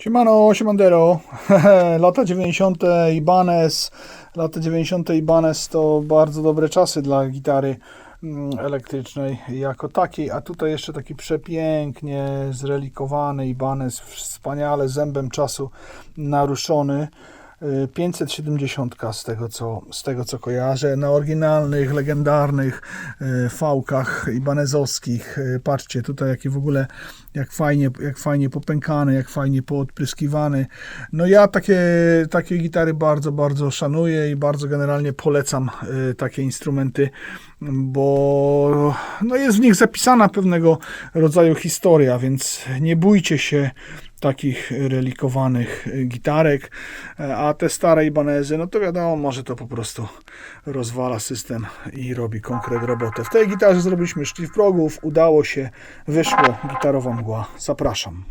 Siemano, siemandero. Lata 90. Ibanez. Lata 90. Ibanez to bardzo dobre czasy dla gitary mm, elektrycznej jako takiej, a tutaj jeszcze taki przepięknie zrelikowany Ibanez, wspaniale zębem czasu naruszony. Y, 570 z tego, co, z tego co kojarzę, na oryginalnych, legendarnych y, fałkach ibanezowskich. Y, Patrzcie tutaj jakie w ogóle, jak fajnie, jak fajnie popękany, jak fajnie poodpryskiwany. No ja takie, takie gitary bardzo, bardzo szanuję i bardzo generalnie polecam y, takie instrumenty, bo no jest w nich zapisana pewnego rodzaju historia, więc nie bójcie się takich relikowanych y, gitarek, E, a te stare Ibanezy, no to wiadomo, może to po prostu rozwala system i robi konkret robotę. W tej gitarze zrobiliśmy szlif progów, udało się, wyszło, gitarowa mgła. Zapraszam.